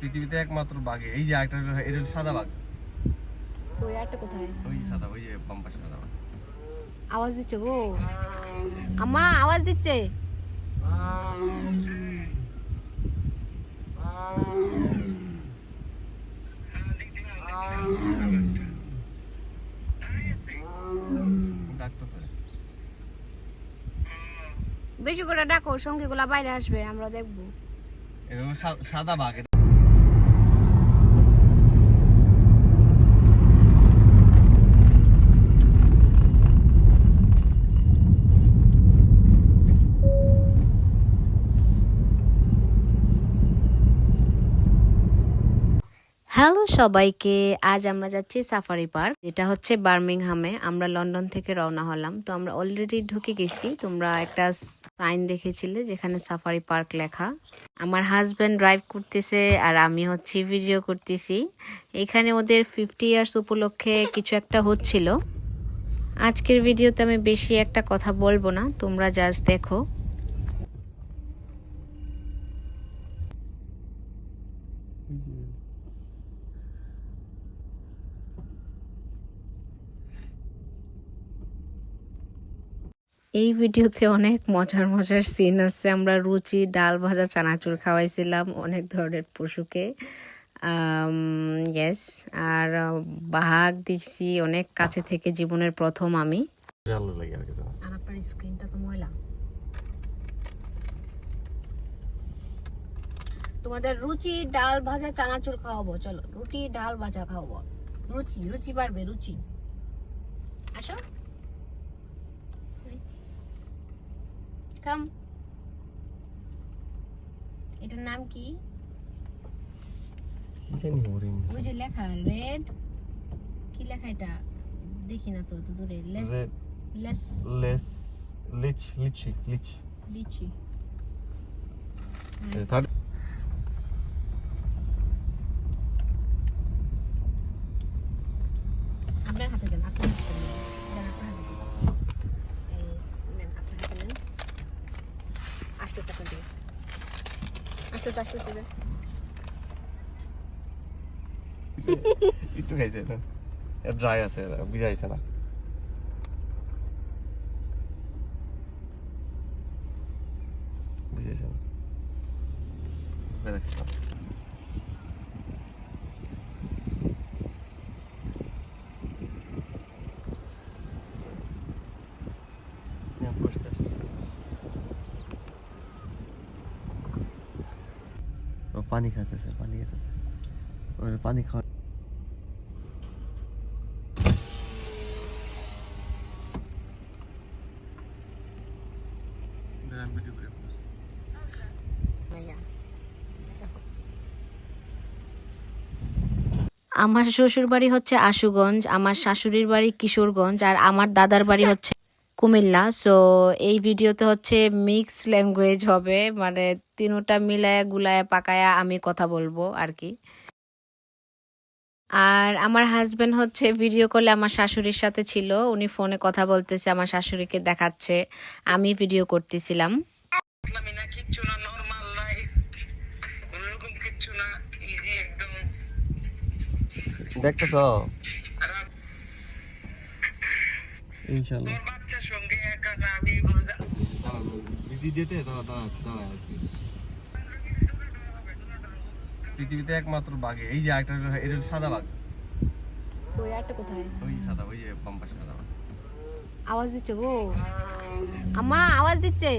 পৃথিবীতে একমাত্র বাঘে। এই যে একটা এটা হলো সাদা বাঘ। ওই আরটা কোথায়? ওই সাদা ওই যে বাম সাদা বাঘ। আওয়াজ দিচ্ছে গো। আম্মা আওয়াজ দিচ্ছে। বেশি করে ডাকো সঙ্গীগুলা বাইরে আসবে আমরা দেখব। সাদা বাঘ। হ্যালো সবাইকে, আজ আমরা যাচ্ছি সাফারি পার্ক, যেটা হচ্ছে বার্মিংহামে। আমরা লন্ডন থেকে রওনা হলাম। তো আমরা অলরেডি ঢুকে গেছি। তোমরা একটা সাইন দেখেছিলে যেখানে সাফারি পার্ক লেখা। আমার হাজব্যান্ড ড্রাইভ করতেছে আর আমি হচ্ছে ভিডিও করতেছি। এখানে ওদের ফিফটি ইয়ার্স উপলক্ষে কিছু একটা হচ্ছিল। আজকের ভিডিওতে আমি বেশি একটা কথা বলব না। তোমরা জাস্ট দেখো। এই ভিডিওতে অনেক মজার মজার সিন আছে। আমরা রুচি ডাল ভাজা চানাচুর খাওয়াইছিলাম অনেক ধরনের পশুকে। ইয়েস আর আহ, বাঘ দেখছি অনেক কাছে থেকে জীবনের প্রথম আমি। আর আপনার স্ক্রিনটা তো ময়লা। তোমাদের রুচি ডাল ভাজা চানাচুর খাওয়াবো। চলো রুটি ডাল ভাজা খাওয়াবো। রুচি রুচি পারবে রুচি। আসো। কাম এটার নাম কি? জানি হরিণ ওই যে লেখা রেড কি লেখা এটা? দেখি না তো তো দূরে। লেস লেস লেস লিচ লিচি লিচ। লিচি থার্ড আপনার হাতে দেন আপনার হাতে দেন দেন আপনার হাতে দেন এই নেন আপনার হাতে নেন আসতেছে আপনার দিকে আসতেছে আসতেছে একটু খাইছে না ড্রাই আছে বুঝাইছে না বুঝাইছে না পানি খাইতেছে পানি খাইতেছে। ওর পানি খাওয়া আমার শ্বশুর বাড়ি হচ্ছে আশুগঞ্জ আমার শাশুড়ির বাড়ি কিশোরগঞ্জ আর আমার দাদার বাড়ি হচ্ছে কুমিল্লা। সো এই ভিডিওতে হচ্ছে মিক্স ল্যাঙ্গুয়েজ হবে। মানে তিনোটা মিলায়া গুলায় পাকায়া আমি কথা বলব আর কি আর আমার হাজবেন্ড হচ্ছে ভিডিও কলে আমার শাশুড়ির সাথে ছিল। উনি ফোনে কথা বলতেছে আমার শাশুড়িকে দেখাচ্ছে। আমি ভিডিও করতেছিলাম। আমি না বিজি তারা তারা আর কি। পৃথিবীতে একমাত্র বাঘে এই যে একটা এটা সাদা বাঘ। ওই একটা কোথায়? ওই সাদা ওই যে বাম সাদা বাঘ। আওয়াজ দিচ্ছে গো। আম্মা আওয়াজ দিচ্ছে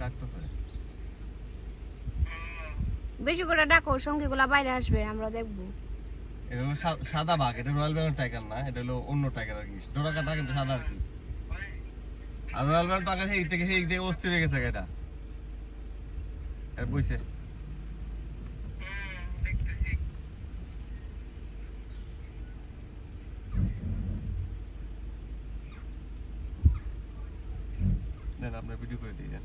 ডাকতেছে বেশি করে ডাকো, সঙ্গীগুলা বাইরে আসবে, আমরা দেখব। এটা হলো সাদা বাঘ, এটা রয়্যাল বেঙ্গল টাইগার না, এটা হলো অন্য টাইগার আর কি। ডোরা কাটা কিন্তু সাদা আর কি। আর রয়্যাল বেঙ্গল টাইগার থেকে অস্থির হয়ে গেছে এটা। দেন, আপনার ভিডিও করে দিয়ে দেন।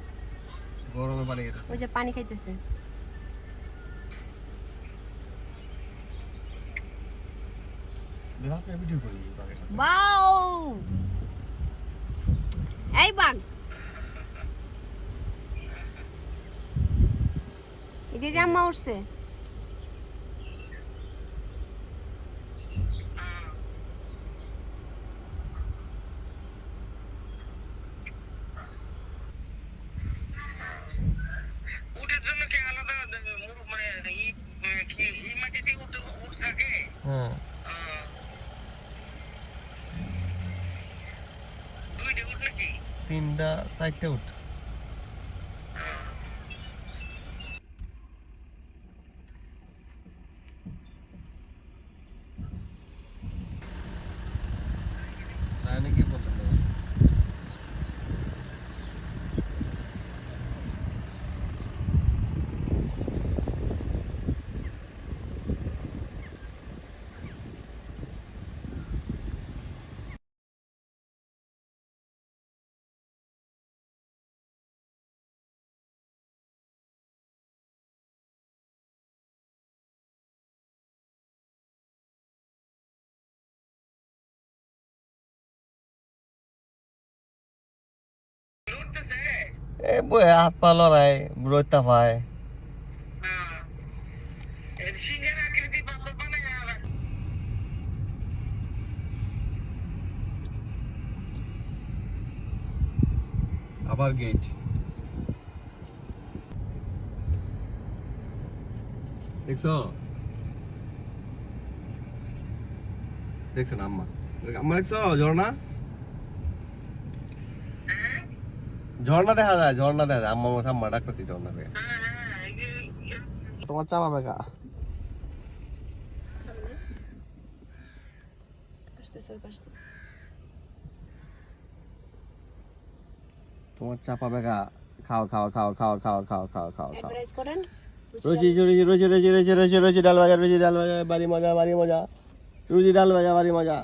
গরমে পানি খাইতেছে ওই যে পানি খাইতেছে। ভিডিও করি বাও এই বাঘ! এই যে জামা উঠছে হ্যাঁ। তিনটা চারটে উঠ। এ বই হাত পা লড়াই রোদটা পায়। আবার দেখছ? দেখছেন আম্মা? আম্মা দেখছ? জ্বর না ঝর্ণা দেখা যায় ঝর্ণা দেখা যায়। আম্মা আম্মা ডাকতেছি ঝর্ণা থেকে। তোমার চাপা বেকা তোমার চাপা বেকা খাও খাও খাও খাও খাও খাও খাও খাও খাও। রুচি রুচি রুচি রুচি রুচি রুচি রুচি ডাল ভাজা রুচি ডাল ভাজা বাড়ি মজা বাড়ি মজা। রুচি ডাল ভাজা বাড়ি মজা।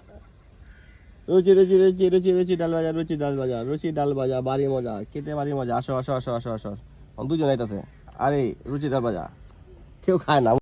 রুচি রুচি রুচি রুচি রুচি ডাল বাজার রুচি ডাল ভাজা, রুচি ডাল ভাজা, বাড়ি মজা, খেতে বাড়ি মজা। আসো আসো আসো আসো আসো দুজন আইতাছে। আরে, রুচি ডাল ভাজা। কেউ খায় না।